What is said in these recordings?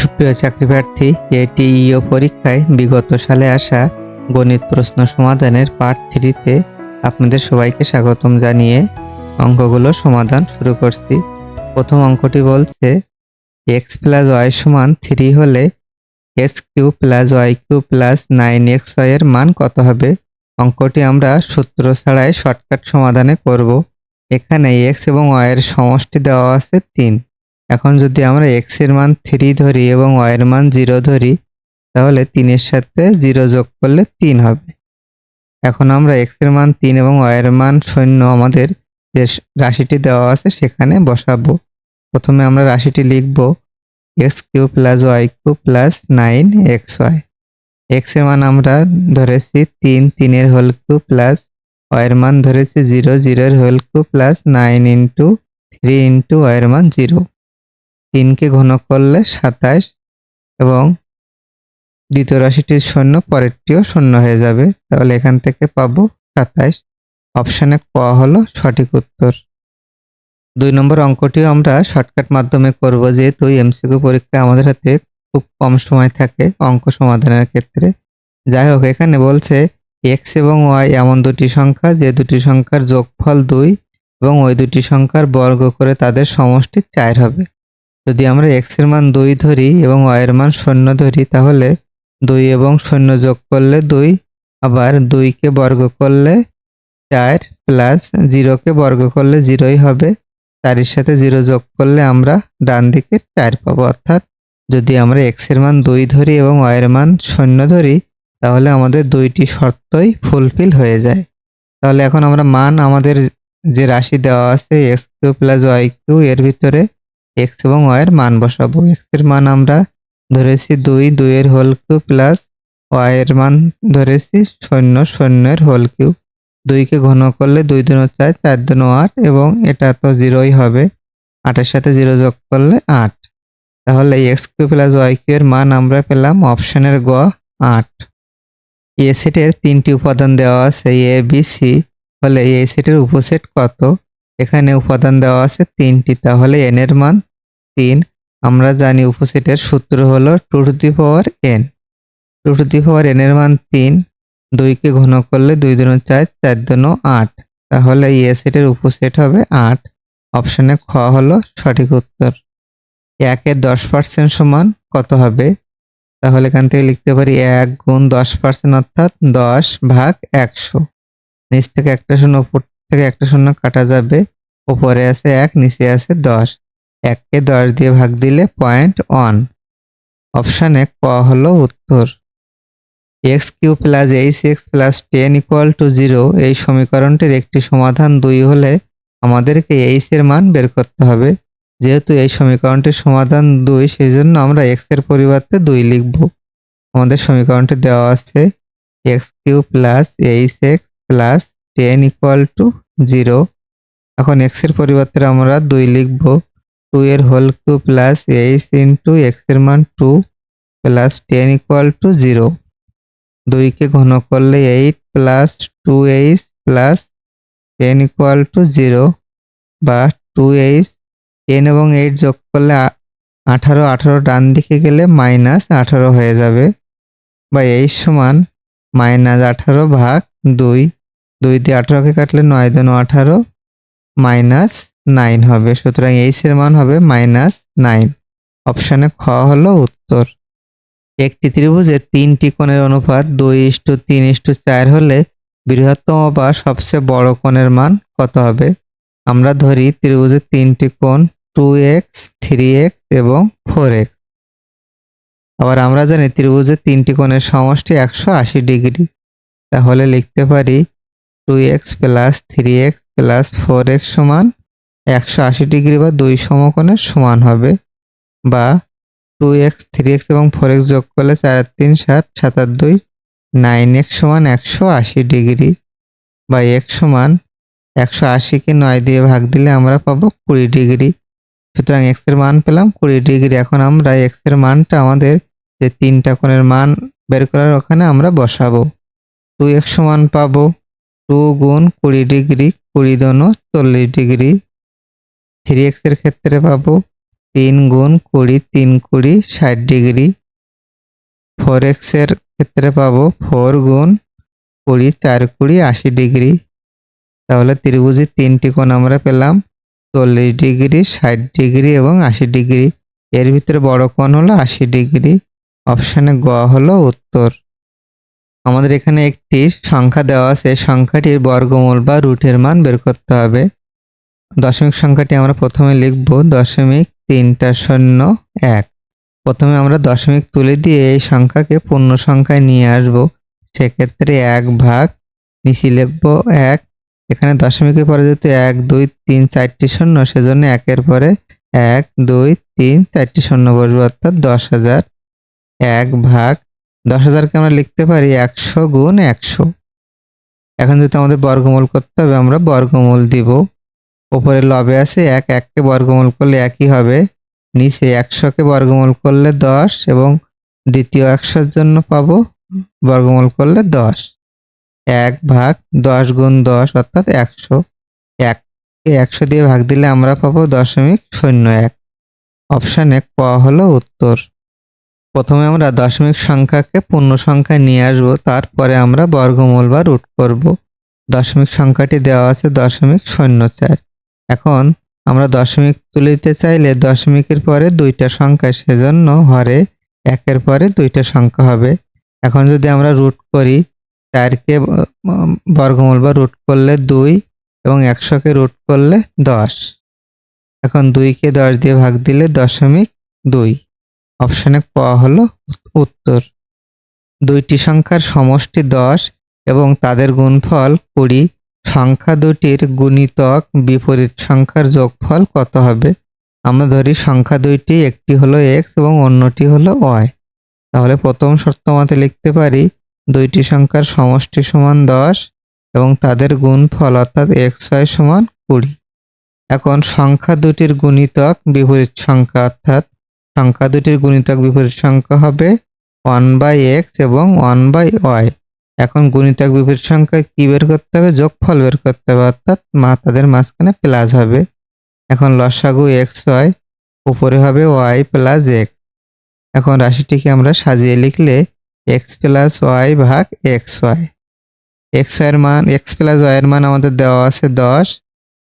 সুপ্রিয় চাকরি প্রার্থী, এটিইও পরীক্ষায় বিগত সালে আসা গণিত প্রশ্ন সমাধানের পার্ট থ্রিতে আপনাদের সবাইকে স্বাগতম জানিয়ে অঙ্কগুলো সমাধান শুরু করছি। প্রথম অঙ্কটি বলছে এক্স প্লাস ওয়াই সমান থ্রি হলে X cube plus Y cube plus nine X Y এর মান কত হবে? অঙ্কটি আমরা সূত্র ছাড়াই শর্টকাট সমাধানে করব। এখানে এক্স এবং ওয়াই এর সমষ্টি দেওয়া আছে তিন। এখন যদি আমরা এক্সের মান থ্রি ধরি এবং ওয়াই এর মান জিরো ধরি, তাহলে তিনের সাথে জিরো যোগ করলে তিন হবে। এখন আমরা এক্সের মান তিন এবং ওয়াই এর মান শূন্য আমাদের যে রাশিটি দেওয়া আছে সেখানে বসাবো। প্রথমে আমরা রাশিটি লিখব X cube plus Y cube plus nine X Y এক্সের মান আমরা ধরেছি তিন, তিনের হোল কিউ প্লাস ওয়াই এর মান ধরেছি জিরো জিরোর whole cube plus nine into three into Y এর মান জিরো তিনকে ঘন করলে সাতাশ এবং দ্বিতীয় রাশিটির শূন্য পরেরটিও শূন্য হয়ে যাবে। তাহলে এখান থেকে পাবো সাতাশ অপশানে ক হলো সঠিক উত্তর। দুই নম্বর অঙ্কটিও আমরা শর্টকাট মাধ্যমে করব, যেহেতু এমসিকিউ পরীক্ষায় আমাদের হাতে খুব কম সময় থাকে অঙ্ক সমাধানের ক্ষেত্রে। যাই হোক, এখানে বলছে এক্স এবং ওয়াই এমন দুটি সংখ্যা, যে দুটি সংখ্যার যোগফল দুই এবং ওই দুটি সংখ্যার বর্গ করে তাদের সমষ্টি চার হবে। যদি আমরা এক্সের মান দুই ধরি এবং ওয়াই এর মান শূন্য ধরি, তাহলে দুই এবং শূন্য যোগ করলে দুই, আবার দুইকে বর্গ করলে চার প্লাস জিরোকে বর্গ করলে জিরোই হবে। চারের সাথে জিরো যোগ করলে আমরা ডান দিকে চার পাবো। অর্থাৎ যদি আমরা এক্সের মান দুই ধরি এবং ওয়াই এর মান শূন্য ধরি, তাহলে আমাদের দুইটি শর্তই ফুলফিল হয়ে যায়। তাহলে এখন আমরা মান আমাদের যে রাশি দেওয়া আছে X cube plus Y cube এর ভিতরে এক্স এবং ওয়াই এর মান বসাবো। এক্সের মান আমরা ধরেছি দুই, দুইয়ের হোল কিউ প্লাস ওয়াই এর মান ধরেছি শূন্য, শূন্যের হোল কিউ দুইকে ঘন করলে দুই দুনো চার চার দুনো আট এবং এটা তো জিরোই হবে। আটের সাথে জিরো যোগ করলে আট। তাহলে X cube plus Y cube এর মান আমরা পেলাম অপশনের গ, আট। এ সেটের তিনটি উপাদান দেওয়া আছে এ বি সি হলে এ সেটের উপসেট কত? এখানে উপাদান দেওয়া আছে তিনটি, তাহলে এন এর মান তিন। আমরা জানি উপসেটের সূত্র হলো two to the power N two to the power N এর মান তিন, দুইকে ঘন করলে দুই দুনো চার চার দুনো আট। তাহলে এ সেটের উপসেট হবে আট। অপশনে খ হলো সঠিক উত্তর। একের দশ পার্সেন্ট সমান কত হবে? তাহলে এখান থেকে লিখতে পারি এক গুণ দশ পার্সেন্ট অর্থাৎ দশ ভাগ একশো। নিচ থেকে একটা শূন্য উপর থেকে একটা শূন্য কাটা যাবে। ওপরে আছে এক, নিচে আছে দশ। এককে দশ দিয়ে ভাগ দিলে পয়েন্ট ওয়ান অপশানে ক হলো উত্তর। X cube plus H X plus ten equal to zero, এই সমীকরণটির একটি সমাধান দুই হলে আমাদেরকে এইচ এর মান বের করতে হবে। যেহেতু এই সমীকরণটির সমাধান দুই সেই জন্য আমরা এক্সের পরিবর্তে দুই লিখব। আমাদের সমীকরণটি দেওয়া আছে X cube plus H X plus ten equal to zero এখন এক্সের পরিবর্তে আমরা দুই লিখব। টু এর whole cube plus H into এক্সের মান two plus ten equal to zero দুইকে ঘন করলে eight plus two H plus ten equal to zero বা টু এইচ টেন এবং এইট যোগ করলে আঠারো আঠারো ডান দিকে গেলে মাইনাস আঠারো হয়ে যাবে। বা এই সমান মাইনাস আঠারো ভাগ দুই দুই দিয়ে আঠারোকে কাটলে নয় দুন আঠারো মাইনাস নাইন হবে। সুতরাং এইচ এর মান হবে মাইনাস নাইন। অপশানে খ হলো উত্তর। একটি ত্রিভুজের তিনটি কোণের অনুপাত দুই ইস্টু তিন ইস্টু চার হলে বৃহত্তম বা সবচেয়ে বড় কোণের মান কত হবে? আমরা ধরি ত্রিভুজের তিনটি কোণ টু এক্স, থ্রি এক্স এবং ফোর এক্স। আবার আমরা জানি ত্রিভুজের তিনটি কোণের সমষ্টি একশো আশি ডিগ্রি। তাহলে লিখতে পারি two X plus three X plus four X সমান একশো আশি ডিগ্রি বা দুই সমকোণের সমান হবে বা টু এক্স থ্রি এক্স এবং ফোর এক্স যোগ করলে চার তিন, সাত সাত আর দুই নাইন এক্স সমান একশো আশি ডিগ্রি বা এক্স সমান একশো আশিকে নয় দিয়ে ভাগ দিলে আমরা পাবো কুড়ি ডিগ্রি। সুতরাং এক্সের মান পেলাম কুড়ি ডিগ্রি। এখন আমরা এক্সের মানটা আমাদের যে তিনটা কোণের মান বের করার ওখানে আমরা বসাবো। টু এক্স সমান পাবো টু গুণ কুড়ি ডিগ্রি, কুড়ি দোনো চল্লিশ ডিগ্রি। থ্রি এক্সের ক্ষেত্রে পাবো তিন গুণ কুড়ি, তিন কুড়ি ষাট ডিগ্রি। ফোর এক্সের ক্ষেত্রে পাবো ফোর গুণ কুড়ি, চার কুড়ি আশি ডিগ্রি। তাহলে ত্রিভুজের তিনটি কোণ আমরা পেলাম, চল্লিশ ডিগ্রি, ষাট ডিগ্রি এবং আশি ডিগ্রি। এর ভিতরে বড় কোণ হলো আশি ডিগ্রি, অপশানে গ হলো উত্তর। আমাদের এখানে একটি সংখ্যা দেওয়া আছে। সংখ্যাটির বর্গমূল বা রুটের মান বের করতে হবে। দশমিক সংখ্যাটি আমরা প্রথমে লিখব দশমিক তিনটা শূন্য এক। প্রথমে আমরা দশমিক তুলে দিয়ে এই সংখ্যাকে পূর্ণ সংখ্যায় নিয়ে আসব। সেক্ষেত্রে এক ভাগ, নিচে লিখব এক। এখানে দশমিকের পরে যেহেতু এক, দুই, তিন, চারটি শূন্য, সেজন্য একের পরে এক, দুই, তিন, চারটি শূন্য বসবে, অর্থাৎ দশ হাজার। এক ভাগ দশ হাজারকে আমরা লিখতে পারি একশো গুণ একশো। এখন যদি আমাদের বর্গমূল করতে হবে, আমরা বর্গমূল দিব। উপরে লবে আছে এক, এককে বর্গমূল করলে একই হবে। নিচে একশোকে বর্গমূল করলে দশ এবং দ্বিতীয় একশোর জন্য পাবো বর্গমূল করলে দশ। এক ভাগ দশ গুণ দশ অর্থাৎ একশো। এককে একশো দিয়ে ভাগ দিলে আমরা পাবো দশমিক শূন্য এক। অপশানে ক হলো উত্তর। প্রথমে আমরা দশমিক সংখ্যাকে পূর্ণ সংখ্যায় নিয়ে আসব, তারপরে আমরা বর্গমূল বা রুট করব। দশমিক সংখ্যাটি দেওয়া আছে দশমিক শূন্য চার। এখন আমরা দশমিক তুলিতে চাইলে দশমিকের পরে দুইটা সংখ্যা, সেজন্য হরে একের পরে দুইটা সংখ্যা হবে। এখন যদি আমরা রুট করি, চারকে বর্গমূল বা রুট করলে দুই এবং একশোকে রুট করলে দশ। এখন দুইকে দশ দিয়ে ভাগ দিলে দশমিক দুই। অপশানে ক হলো উত্তর। দুইটি সংখ্যার সমষ্টি দশ এবং তাদের গুণফল কুড়ি। সংখ্যা দুটির গুণিতক বিপরীত সংখ্যার যোগফল কত হবে? আমরা ধরি সংখ্যা দুইটি, একটি হলো এক্স এবং অন্যটি হলো ওয়াই তাহলে প্রথম শর্ত মতে লিখতে পারি দুইটি সংখ্যার সমষ্টি সমান দশ এবং তাদের গুণফল অর্থাৎ এক্স ওয়াই সমান কুড়ি। এখন সংখ্যা দুটির গুণিতক বিপরীত সংখ্যা অর্থাৎ সংখ্যা দুটির গুণিতক বিপরীত সংখ্যা হবে ওয়ান বাই এক্স এবং ওয়ান বাই ওয়াই এখন গুণিতক বিপরীত সংখ্যা কি বের করতে হবে? যোগফল বের করতে হবে, অর্থাৎ মা তাদের মাঝখানে প্লাস হবে। এখন লসাগু এক্স ওয়াই উপরে হবে ওয়াই প্লাস এক্স এখন রাশিটিকে আমরা সাজিয়ে লিখলে এক্স প্লাস ওয়াই ভাগ এক্স ওয়াই এক্স ওয়াইয়ের মান এক্স প্লাস ওয়াইয়ের মান আমাদের দেওয়া আছে দশ,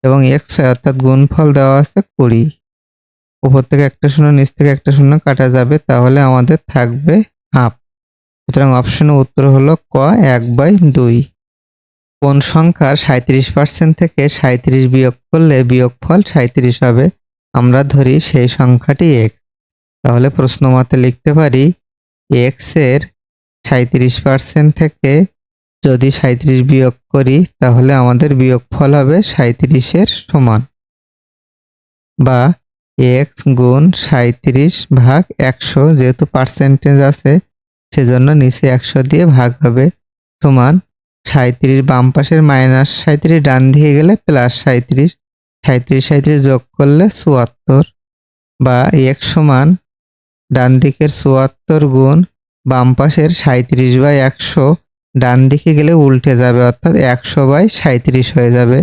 এবং এক্স ওয়াই অর্থাৎ গুণফল দেওয়া আছে কুড়ি। উপর থেকে একটা শূন্য, নিচ থেকে একটা শূন্য কাটা যাবে, তাহলে আমাদের থাকবে হাফ। সুতরাং অপশনের উত্তর হলো ক, এক বাই দুই। কোন সংখ্যার সাঁত্রিশ পার্সেন্ট থেকে সাঁত্রিশ বিয়োগ করলে বিয়োগফল সাঁত্রিশ হবে? আমরা ধরি সেই সংখ্যাটি এক্স তাহলে প্রশ্ন মতে লিখতে পারি এক্সের সাঁত্রিশ পার্সেন্ট থেকে যদি সাঁত্রিশ বিয়োগ করি, তাহলে আমাদের বিয়োগফল হবে সাঁত্রিশের সমান। বা এক্স গুণ সাঁত্রিশ ভাগ একশো যেহেতু পার্সেন্টেজ আছে, সেজন্য নিচে একশো দিয়ে ভাগ হবে সমান সাঁত্রিশ বাম পাশের মাইনাস সাঁত্রিশ ডান দিকে গেলে প্লাস সাঁত্রিশ সাঁত্রিশ সাঁত্রিশ যোগ করলে চুয়াত্তর বা এক সমান ডান দিকের চুয়াত্তর গুণ বাম পাশের সাঁত্রিশ বাই একশো, ডান দিকে গেলে উল্টে যাবে অর্থাৎ একশো বাই সাঁত্রিশ হয়ে যাবে।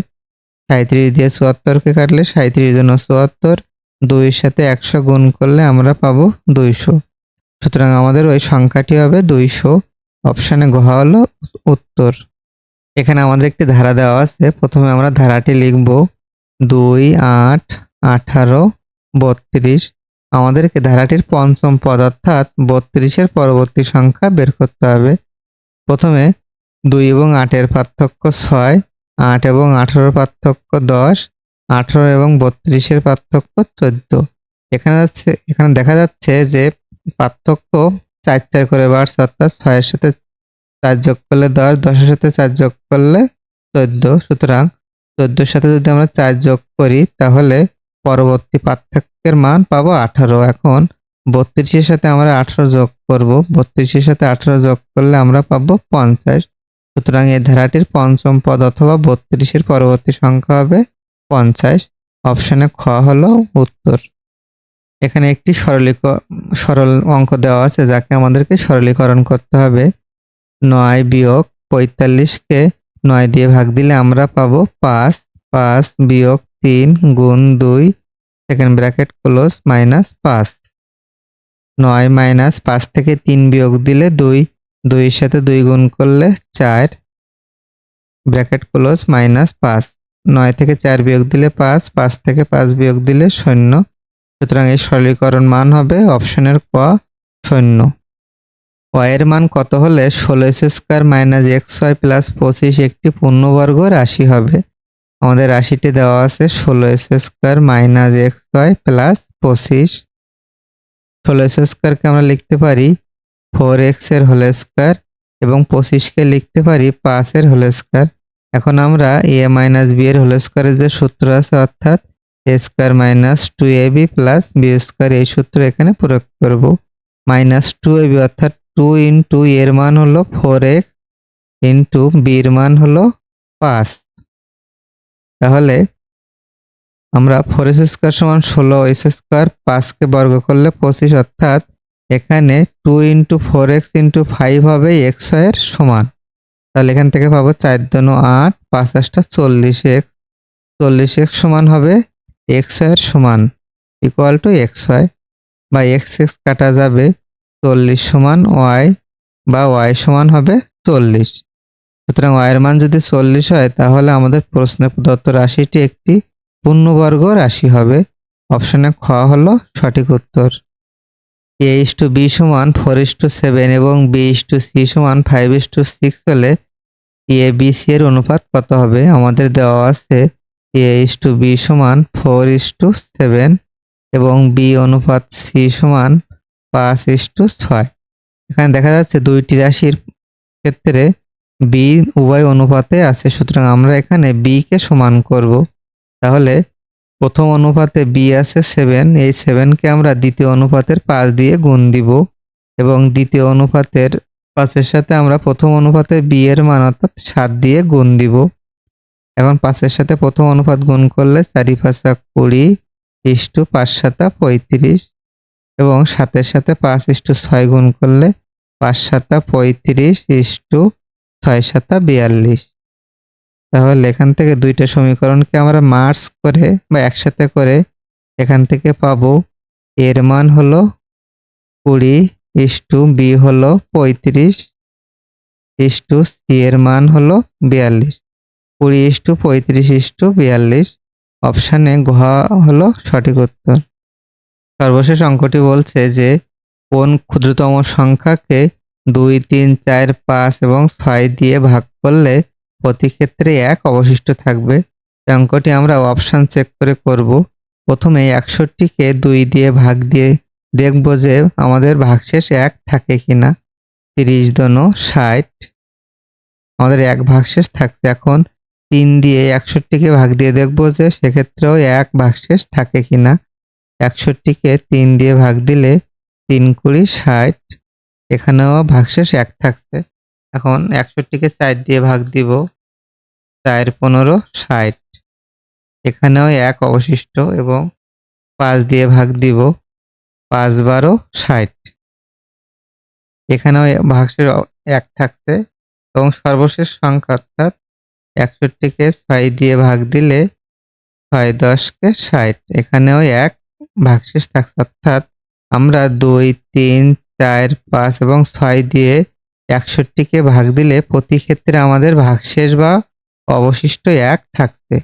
সাঁত্রিশ দিয়ে চুয়াত্তরকে কাটলে সাঁত্রিশ জন্য চুয়াত্তর দুইয়ের সাথে একশো গুণ করলে আমরা পাবো দুইশো। সুতরাং আমাদের ওই সংখ্যাটি হবে দুইশো। অপশানে ঘ হলো উত্তর। এখানে আমাদের একটি ধারা দেওয়া আছে। প্রথমে আমরা ধারাটি লিখব দুই, আট, আঠারো, বত্রিশ। আমাদেরকে ধারাটির পঞ্চম পদ অর্থাৎ বত্রিশের পরবর্তী সংখ্যা বের করতে হবে। প্রথমে দুই এবং আটের পার্থক্য ছয়, আট এবং আঠারোর পার্থক্য দশ আঠারো এবং বত্রিশের পার্থক্য চোদ্দ। এখানে যাচ্ছে এখানে দেখা যাচ্ছে যে পার্থক্য চার চার করে বাড়ছে অর্থাৎ ছয়ের সাথে চার যোগ করলে দশ, দশের সাথে চার যোগ করলে চোদ্দ। সুতরাং চোদ্দোর সাথে যদি আমরা চার যোগ করি, তাহলে পরবর্তী পার্থক্যের মান পাবো আঠারো। এখন বত্রিশের সাথে আমরা আঠারো যোগ করব, বত্রিশের সাথে আঠারো যোগ করলে আমরা পাবো পঞ্চাশ। সুতরাং এই ধারাটির পঞ্চম পদ অথবা বত্রিশের পরবর্তী সংখ্যা হবে পঞ্চাশ, অপশানে খ হলো উত্তর। এখানে একটি সরলীক, সরল অঙ্ক দেওয়া আছে যাকে আমাদেরকে সরলীকরণ করতে হবে। নয় বিয়োগ পঁয়তাল্লিশকে নয় দিয়ে ভাগ দিলে আমরা পাবো পাঁচ পাঁচ বিয়োগ তিন গুণ দুই সেকেন্ড ব্র্যাকেট ক্লোজ মাইনাস পাঁচ। নয় মাইনাস পাঁচ থেকে তিন বিয়োগ দিলে দুই, দুইয়ের সাথে দুই গুণ করলে চার ব্র্যাকেট ক্লোজ মাইনাস পাঁচ। নয় থেকে চার বিয়োগ দিলে পাঁচ পাঁচ থেকে পাঁচ বিয়োগ দিলে শূন্য। সুতরাং এই সরলীকরণ মান হবে অপশনের ক, শূন্য। ওয়ের মান কত হলে ষোলো S square minus X Y plus পঁচিশ একটি পূর্ণবর্গ রাশি হবে। আমাদের রাশিটি দেওয়া আছে ষোলো S square minus X Y plus পঁচিশ। ষোলো এস স্কোয়ারকে আমরা লিখতে পারি ফোর এক্সের হোল স্কোয়ার এবং পঁচিশকে লিখতে পারি পাঁচের হোল স্কোয়ার। এখন আমরা এ মাইনাস বি এর হোল স্কোয়ারের যে সূত্র আছে, অর্থাৎ A square minus two A B plus B square এই সূত্র এখানে প্রয়োগ করব। মাইনাস টু এ বি অর্থাৎ টু ইন্টু এর মান হলো ফোর এক্স ইন্টু বির মান হলো পাঁচ তাহলে আমরা ফোর এস স্কোয়ার সমান ষোলো এস স্কোয়ার পাঁচকে বর্গ করলে পঁচিশ, অর্থাৎ এখানে two into four X into five হবে এক্সের সমান। তাহলে এখান থেকে পাবো চার দোনো আট, পাঁচ আটটা চল্লিশ এক্স চল্লিশ এক্স সমান হবে এক্সের সমান ইকুয়াল টু এক্স ওয়াই বা এক্স এক্স কাটা যাবে চল্লিশ সমান ওয়াই বা ওয়াই সমান হবে চল্লিশ। সুতরাং ওয়াইয়ের মান যদি চল্লিশ হয়, তাহলে আমাদের প্রশ্নে প্রদত্ত রাশিটি একটি পূর্ণবর্গ রাশি হবে। অপশানে খ হলো সঠিক উত্তর। এ ইস টু বি সমান ফোর ইস টু সেভেন এবং বি ইস টু সি সমান ফাইভ ইস টু সিক্স হলে এ বি সি এর অনুপাত কত হবে? আমাদের দেওয়া আছে এ ইস টু বি সমান ফোর ইস টু সেভেন এবং বি অনুপাত সি সমান পাঁচ ইস টু ছয়। এখানে দেখা যাচ্ছে দুইটি রাশির ক্ষেত্রে বি উভয় অনুপাতে আছে, সুতরাং আমরা এখানে বি কে সমান করব। তাহলে প্রথম অনুপাতে বি আছে সেভেন এই সেভেনকে আমরা দ্বিতীয় অনুপাতের পাঁচ দিয়ে গুণ দিব এবং দ্বিতীয় অনুপাতের পাঁচের সাথে আমরা প্রথম অনুপাতে বি এর মান অর্থাৎ সাত দিয়ে গুণ দিব। এখন পাঁচের সাথে প্রথম অনুপাত গুণ করলে চারি পাঁচা কুড়ি ইস্টু পাঁচ সাতা পঁয়ত্রিশ এবং সাতের সাথে পাঁচ ইস্টু ছয় গুণ করলে পাঁচ সাতা পঁয়ত্রিশ ইস্টু ছয় সাতা বিয়াল্লিশ। তাহলে এখান থেকে দুইটা সমীকরণকে আমরা মার্চ করে বা একসাথে করে এখান থেকে পাবো। এর মান হলো কুড়ি ইস্টু বি হলো পঁয়ত্রিশ ইস্টু সি এর মান হলো বিয়াল্লিশ। কুড়ি ইস্টু পঁয়ত্রিশ ইস্টু বিয়াল্লিশ। অপশানে ঘ হলো সঠিক উত্তর। সর্বশেষ অঙ্কটি বলছে যে কোন ক্ষুদ্রতম সংখ্যাকে দুই, তিন, চার, পাঁচ এবং ছয় দিয়ে ভাগ করলে প্রতি ক্ষেত্রে এক অবশিষ্ট থাকবে। অঙ্কটি আমরা অপশান চেক করে করব। প্রথমে একষট্টিকে দুই দিয়ে ভাগ দিয়ে দেখব যে আমাদের ভাগশেষ এক থাকে কিনা। তিরিশ দন ষাট। আমাদের এক ভাগশেষ থাকছে এখন তিন দিয়ে একষট্টিকে ভাগ দিয়ে দেখব যে সেক্ষেত্রেও এক ভাগশেষ থাকে কিনা। একষট্টিকে তিন দিয়ে ভাগ দিলে তিন কুড়ি ষাট। এখানেও ভাগশেষ এক থাকছে। এখন একষট্টিকে চার দিয়ে ভাগ দিব। চার পনেরো ষাট। এখানেও এক অবশিষ্ট এবং পাঁচ দিয়ে ভাগ দিব। পাঁচ বারো ষাট। এখানেও ভাগশেষ এক থাকছে এবং সর্বশেষ সংখ্যা অর্থাৎ একষট্টিকে ছয় দিয়ে ভাগ দিলে ছয় দশকে ষাট। এখানেও এক ভাগশেষ থাকছে অর্থাৎ আমরা দুই, তিন, চার, পাঁচ এবং ছয় দিয়ে একষট্টিকে ভাগ দিলে প্রতি ক্ষেত্রে আমাদের ভাগশেষ বা অবশিষ্ট এক থাকছে।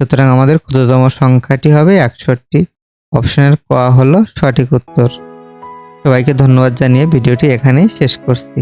সুতরাং আমাদের ক্ষুদ্রতম সংখ্যাটি হবে একষট্টি। অপশনের ক হলো সঠিক উত্তর। সবাইকে ধন্যবাদ জানিয়ে ভিডিওটি এখানেই শেষ করছি।